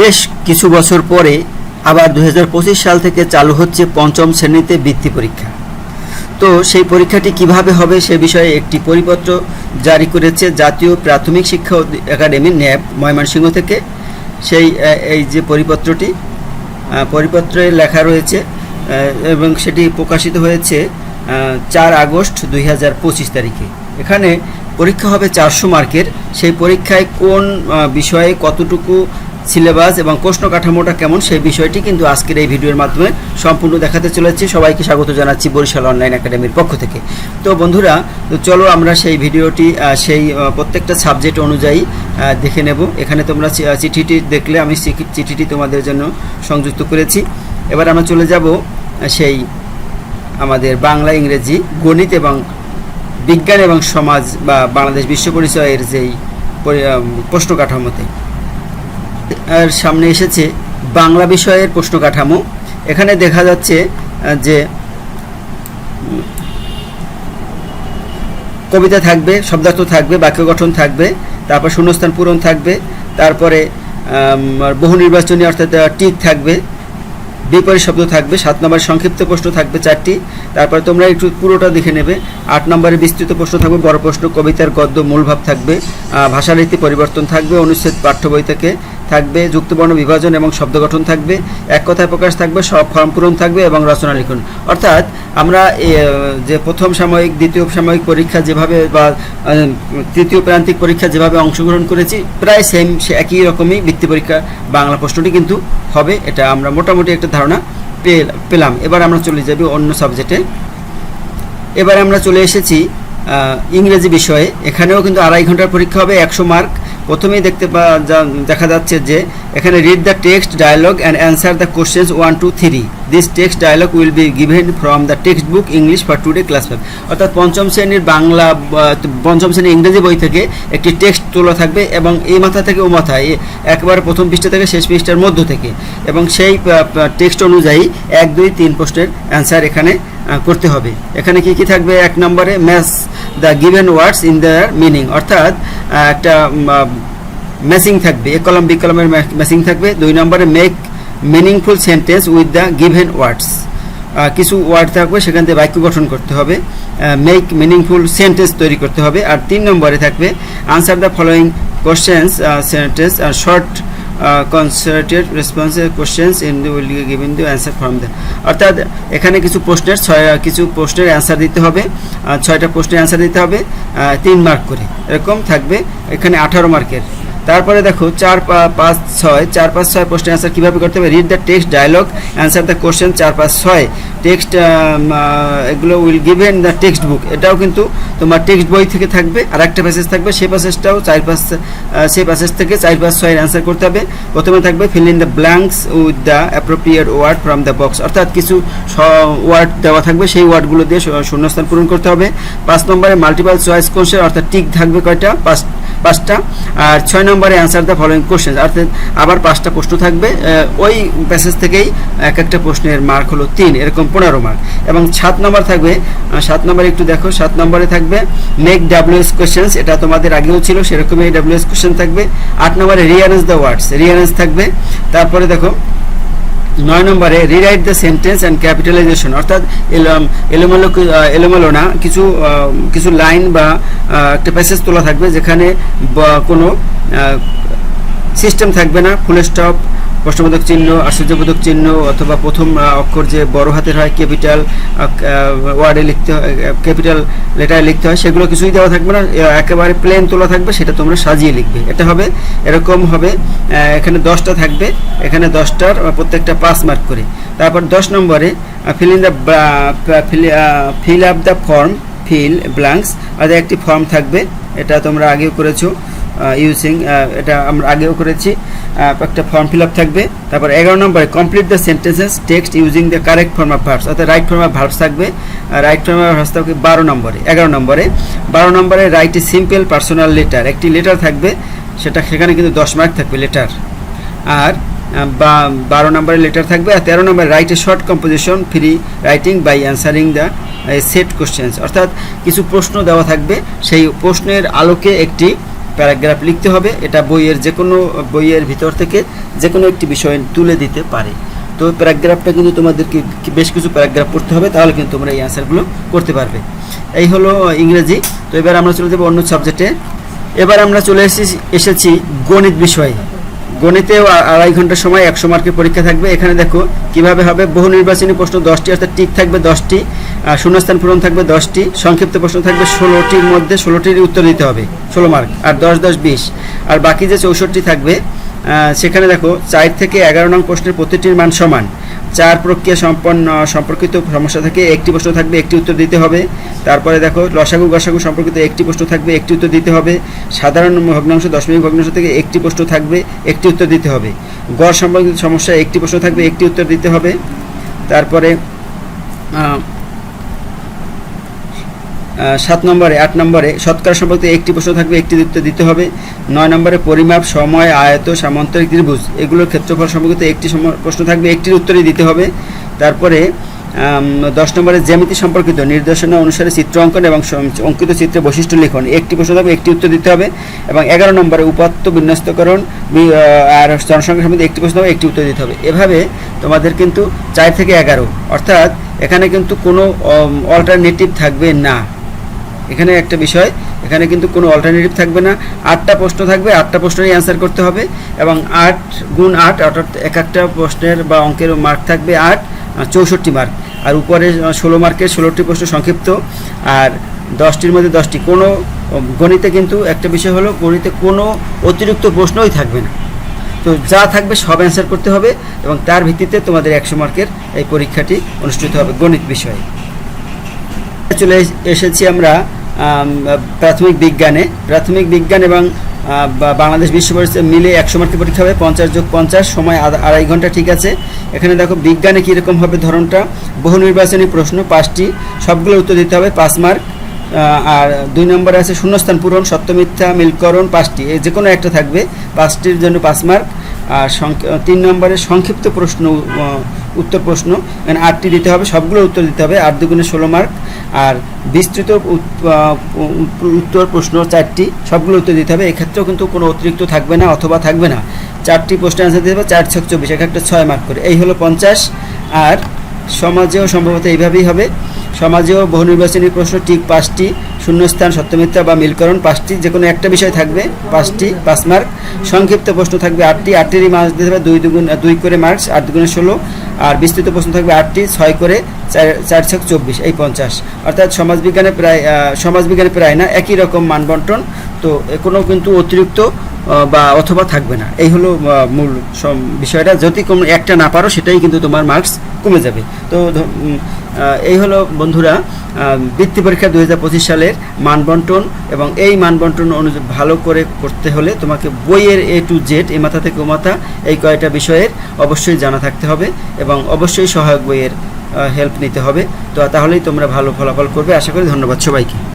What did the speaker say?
বেশ কিছু বছর পরে আবার দু হাজার পঁচিশ সাল থেকে চালু হচ্ছে পঞ্চম শ্রেণীতে বৃত্তি পরীক্ষা। তো সেই পরীক্ষাটি কীভাবে হবে সে বিষয়ে একটি পরিপত্র জারি করেছে জাতীয় প্রাথমিক শিক্ষা একাডেমি ন্যাব ময়মনসিংহ থেকে। সেই এই যে পরিপত্রটি পরিপত্রে লেখা রয়েছে এবং সেটি প্রকাশিত হয়েছে চার আগস্ট দুই হাজার পঁচিশ তারিখে। এখানে পরীক্ষা হবে চারশো মার্কের। সেই পরীক্ষায় কোন বিষয়ে কতটুকু সিলেবাস এবং প্রশ্ন কাঠামোটা কেমন সেই বিষয়টি কিন্তু আজকের এই ভিডিওর মাধ্যমে সম্পূর্ণ দেখাতে চলেছি। সবাইকে স্বাগত জানাচ্ছি বরিশাল অনলাইন একাডেমির পক্ষ থেকে। তো বন্ধুরা চলো আমরা সেই ভিডিওটি সেই প্রত্যেকটা সাবজেক্ট অনুযায়ী দেখে নেব। এখানে তোমরা চিঠিটি দেখলে আমি চিঠিটি তোমাদের জন্য সংযুক্ত করেছি। এবার আমরা চলে যাব সেই আমাদের বাংলা, ইংরেজি, গণিত এবং বিজ্ঞান এবং সমাজ বা বাংলাদেশ বিশ্ব পরিচয়ের যেই পরি- প্রশ্ন কাঠামোতে সামনে এসেছে বাংলা বিষয়ের প্রশ্ন কাঠামো এখানে দেখা যাচ্ছে যে কবিতা থাকবে, শব্দার্থ থাকবে বাক্য গঠন থাকবে, তারপর শূন্যস্থান পূরণ থাকবে, তারপরে বহু নির্বাচনী অর্থাৎ টিক থাকবে, বিপরীত শব্দ থাকবে, সাত নম্বরের সংক্ষিপ্ত প্রশ্ন থাকবে চারটি, তারপরে তোমরা একটু পুরোটা দেখে নেবে, আট নম্বরে বিস্তৃত প্রশ্ন থাকবে, বড় প্রশ্ন, কবিতার গদ্য মূলভাব থাকবে ভাষারীতি পরিবর্তন থাকবে, অনুচ্ছেদ পাঠ্য বই থেকে থাকবে, যুক্তবর্ণ বিভাজন এবং শব্দ গঠন থাকবে, এক কথায় প্রকাশ থাকবে, সব ফর্ম পূরণ থাকবে এবং রচনা লিখন। অর্থাৎ আমরা যে প্রথম সাময়িক, দ্বিতীয় সাময়িক পরীক্ষা যেভাবে বা তৃতীয় প্রান্তিক পরীক্ষা যেভাবে অংশগ্রহণ করেছি, প্রায় সেম সে একই রকমই বৃত্তি পরীক্ষা, বাংলা প্রশ্নটি কিন্তু হবে, এটা আমরা মোটামুটি একটা ধারণা পেল- পেলাম। এবার আমরা চলে যাবি অন্য সাবজেক্টে। এবার আমরা চলে এসেছি ইংরেজি বিষয়ে। এখানেও কিন্তু আড়াই ঘণ্টার পরীক্ষা হবে, একশো মার্ক। প্রথমেই দেখতে পা দেখা যাচ্ছে যে এখানে read the text dialog and answer the questions one two three this text dialog will be given from the textbook English for today class five অর্থাৎ পঞ্চম শ্রেণির বাংলা পঞ্চম শ্রেণির ইংরেজি বই থেকে একটি টেক্সট তোলা থাকবে এবং এই মাথা থেকে ও মাথা এ- একেবারে প্রথম পৃষ্ঠা থেকে শেষ পৃষ্ঠার মধ্য থেকে এবং সেই টেক্সট অনুযায়ী এক, দুই, তিন প্রশ্নের অ্যান্সার এখানে করতে হবে। এখানে কি কি থাকবে? এক নম্বরে maths the given words in their meaning অর্থাৎ একটা ম্যাচিং থাকবে, এ কলম, বি কলমের ম্যাচিং থাকবে। দুই নম্বরে make meaningful sentence with the given words কিছু ওয়ার্ড থাকবে, সেখান থেকে বাক্য গঠন করতে হবে। মেক মিনিংফুল সেন্টেন্স তৈরি করতে হবে। আর তিন নম্বরে থাকবে answer the following questions sentence short concerted রেসপন্সের questions in the will given the answer from the অর্থাৎ এখানে কিছু প্রশ্নের ছয়, কিছু প্রশ্নের অ্যান্সার দিতে হবে ছয়টা প্রশ্নের অ্যান্সার দিতে হবে তিন মার্ক করে। এরকম থাকবে এখানে আঠারো মার্কের তারপরে দেখো চার পাঁচ ছয়, চার পাঁচ ছয় প্রশ্নের অ্যান্সার কীভাবে করতে হবে? Read the text dialog answer the question চার পাঁচ ছয়। টেক্সট এগুলো will given the text book এটাও কিন্তু তোমার টেক্সট বই থেকে থাকবে, আর একটা প্যাসেজ থাকবে, সেই প্যাসেজটাও চার পাঁচ সেই প্যাসেজ থেকে চার পাঁচ ছয়ের অ্যান্সার করতে হবে। প্রথমে থাকবে fill in the blanks with the appropriate word from the box অর্থাৎ কিছু ওয়ার্ড দেওয়া থাকবে, সেই ওয়ার্ডগুলো দিয়ে শূন্যস্থান পূরণ করতে হবে। পাঁচ নম্বরে মাল্টিপাল চয়েস কোশ্চেন অর্থাৎ টিক থাকবে কয়টা? পাঁচ পাঁচটা। আর ছয় নম্বরে অ্যান্সার দ্য ফলোয়িং কোশ্চেন অর্থাৎ আবার পাঁচটা প্রশ্ন থাকবে। ওই প্যাসেজ থেকেই এক একটা প্রশ্নের মার্ক হলো তিন, এরকম পনেরো মার্ক এবং সাত নম্বর থাকবে সাত নম্বরে একটু দেখো, সাত নম্বরে থাকবে মেক ডাব্লিউএস কোশ্চেন্স এটা তোমাদের আগেও ছিল, সেরকমই ডাব্লিউএস কোশ্চেন থাকবে। আট নম্বরে রিয়ারেন্স দ্য ওয়ার্ডস রিয়ারেন্স থাকবে। তারপরে দেখো নয় নম্বরে rewrite the sentence and capitalization অর্থাৎ এলো- এলোমেলো এলোমেলো না, কিছু কিছু লাইন বা একটা প্যাসেজ তোলা থাকবে যেখানে কোনো সিস্টেম থাকবে না ফুল স্টপ প্রশ্নবোধক চিহ্ন, আশ্চর্যবোধক চিহ্ন অথবা প্রথম অক্ষর যে বড় হাতের হয়, ক্যাপিটাল ওয়ার্ডে লিখতে হয় ক্যাপিটাল লেটারে লিখতে হয়, সেগুলো কিছুই দেওয়া থাকবে না একেবারে প্লেন তোলা থাকবে, সেটা তোমরা সাজিয়ে লিখবে। এটা হবে, এরকম হবে এখানে দশটা থাকবে, এখানে দশটার প্রত্যেকটা পাঁচ মার্ক করে। তারপর দশ নম্বরে fill in the fill up the form fill blanks আর একটি ফর্ম থাকবে, এটা তোমরা আগেও করেছ। ইউজিং এটা আমরা আগেও করেছি। একটা ফর্ম ফিল আপ থাকবে। তারপর এগারো নম্বরে complete the sentences text using the correct form of verbs অর্থাৎ রাইট ফর্ম অফ ভার্বস থাকবে। রাইট ফর্ম অফ ভার্বস থাকবে বারো নম্বরে, এগারো নম্বরে। বারো নম্বরে write a simple personal letter একটি লেটার থাকবে, সেটা সেখানে কিন্তু দশ মার্ক থাকবে লেটার আর বা, বারো নম্বরের লেটার থাকবে, আর তেরো নম্বরে write a short composition free writing by answering the set questions অর্থাৎ কিছু প্রশ্ন দেওয়া থাকবে, সেই প্রশ্নের আলোকে একটি প্যারাগ্রাফ লিখতে হবে। এটা বইয়ের যে কোনো বইয়ের ভিতর থেকে যে কোনো একটি বিষয় তুলে দিতে পারে। তো প্যারাগ্রাফটা কিন্তু তোমাদেরকে বেশ কিছু প্যারাগ্রাফ পড়তে হবে, তাহলে কিন্তু তোমরা এই অ্যান্সারগুলো করতে পারবে। এই হলো ইংরেজি। তো এবার আমরা চলে যাব অন্য সাবজেক্টে এবার আমরা চলে এসেছি এসেছি গণিত বিষয়ে। গণিতেও আড়াই ঘণ্টা সময়, একশো মার্কের পরীক্ষা থাকবে। এখানে দেখো কীভাবে হবে? বহু নির্বাচনী প্রশ্ন দশটি, অর্থাৎ টিক থাকবে দশটি শূন্যস্থান পূরণ থাকবে দশটি, সংক্ষিপ্ত প্রশ্ন থাকবে ষোলোটির মধ্যে ষোলোটির উত্তর দিতে হবে, ষোলো মার্ক, আর দশ দশ, বিশ। আর বাকি যে চৌষট্টি থাকবে সেখানে দেখো চার থেকে এগারো নং প্রশ্নের প্রতিটির মান সমান। চার প্রক্রিয়া সম্পন্ন, সম্পর্কিত সমস্যা থাকে, একটি প্রশ্ন থাকবে, একটি উত্তর দিতে হবে। তারপরে দেখো, লসাগু, গসাগু সম্পর্কিত একটি প্রশ্ন থাকবে, একটি উত্তর দিতে হবে। সাধারণ ভগ্নাংশ, দশমিক ভগ্নাংশ থেকে একটি প্রশ্ন থাকবে, একটি উত্তর দিতে হবে। গড় সম্পর্কিত সমস্যা, একটি প্রশ্ন থাকবে, একটি উত্তর দিতে হবে। তারপরে সাত নম্বরে, আট নম্বরে শতকরা সম্পর্কে একটি প্রশ্ন থাকবে, একটি উত্তর দিতে হবে। নয় নম্বরে পরিমাপ, সময়, আয়ত, সামান্তরিক ত্রিভুজ, এগুলোর ক্ষেত্রফল সম্পর্কিত একটি প্রশ্ন থাকবে, একটির উত্তরই দিতে হবে। তারপরে দশ নম্বরে জ্যামিতি সম্পর্কিত নির্দেশনা অনুসারে চিত্র অঙ্কন এবং অঙ্কিত চিত্রে বৈশিষ্ট্য লিখন। একটি প্রশ্ন থাকবে, একটি উত্তর দিতে হবে এবং এগারো নম্বরে উপাত্ত বিন্যস্তকরণ আর জনসংখ্যা সম্বন্ধে একটি প্রশ্ন থাকবে, একটি উত্তর দিতে হবে। এভাবে তোমাদের কিন্তু চার থেকে এগারো, অর্থাৎ এখানে কিন্তু কোনো অল্টারনেটিভ থাকবে না। এখানে একটা বিষয় এখানে কিন্তু কোনো অল্টারনেটিভ থাকবে না। আটটা প্রশ্ন থাকবে আটটা প্রশ্নেরই অ্যান্সার করতে হবে এবং আট গুণ আট অর্থাৎ এক একটা প্রশ্নের বা অঙ্কের মার্ক থাকবে আট চৌষট্টি মার্ক আর উপরে ষোলো মার্কের ষোলোটি প্রশ্ন সংক্ষিপ্ত। আর দশটির মধ্যে দশটি। কোনো গণিতে কিন্তু একটা বিষয় হলো গণিতে কোনো অতিরিক্ত প্রশ্নই থাকবে না। তো যা থাকবে সব অ্যান্সার করতে হবে এবং তার ভিত্তিতে তোমাদের একশো মার্কের এই পরীক্ষাটি অনুষ্ঠিত হবে গণিত বিষয়ে। চলে এস- এসেছি আমরা আম, প্রাথমিক বিজ্ঞানে, প্রাথমিক বিজ্ঞান এবং বাংলাদেশ বিশ্ব মিলে একশো মার্কের পরীক্ষা হবে, পঞ্চাশ যোগ পঞ্চাশ, সময় আড়াই ঘণ্টা, ঠিক আছে? এখানে দেখো, বিজ্ঞানে কীরকম হবে ধরনটা? বহু নির্বাচনী প্রশ্ন, পাঁচটি, সবগুলো উত্তর দিতে হবে, পাঁচ মার্ক। আর দুই নম্বরে আছে, শূন্যস্থান পূরণ, সত্য মিথ্যা মিলকরণ, পাঁচটি এই যে কোনো একটা থাকবে, পাঁচটির জন্য পাঁচ মার্ক। আর তিন নম্বরে সংক্ষিপ্ত প্রশ্ন উত্তর প্রশ্ন। মানে আটটি দিতে হবে, সবগুলো উত্তর দিতে হবে, আট দুগুণে ষোলো মার্ক। আর বিস্তৃত উত্তর প্রশ্ন চারটি, সবগুলো উত্তর দিতে হবে। এক্ষেত্রেও কিন্তু কোনো অতিরিক্ত থাকবে না, অথবা থাকবে না। চারটি প্রশ্নের অ্যান্সার দিতে হবে, চার ছক চব্বিশ, এক একটা ছয় মার্ক করে। এই হলো পঞ্চাশ। আর সমাজেও সম্ভবত এইভাবেই হবে। সমাজেও বহু নির্বাচনী প্রশ্ন ঠিক পাঁচটি শূন্যস্থান সত্যমিত্রা বা মিলকরণ, পাঁচটি যে কোনো একটা বিষয় থাকবে, পাঁচটি, পাঁচ মার্ক। সংক্ষিপ্ত প্রশ্ন থাকবে আটটি, আটটিরই মার্কস দিতে হবে, দুই দুগুণ, দুই করে মার্কস, আট দুগুণে ষোলো। আর বিস্তৃত প্রশ্ন থাকবে আটটি, ছয় করে চার ছক চব্বিশ, এই পঞ্চাশ। অর্থাৎ সমাজবিজ্ঞানে প্রায় সমাজবিজ্ঞানে প্রায় না, একই রকম মানবন্টন। তো কোনো কিন্তু অতিরিক্ত বা অথবা থাকবে না। এই হলো মূল বিষয়টা। যদি কোনো একটা না পারো, সেটাই কিন্তু তোমার মার্কস কমে যাবে। তো এই হলো বন্ধুরা বৃত্তি পরীক্ষা দু হাজার পঁচিশ সালের মানবন্টন এবং এই মানবন্টন অনুযায়ী ভালো করে করতে হলে তোমাকে বইয়ের এ টু জেড এ মাথা থেকে ও মাথা, এই কয়টা বিষয়ের অবশ্যই জানা থাকতে হবে এবং অবশ্যই সহায়ক বইয়ের হেল্প নিতে হবে। তো তাহলেই তোমরা ভালো ফলাফল করবে। আশা করি ধন্যবাদ সবাইকে।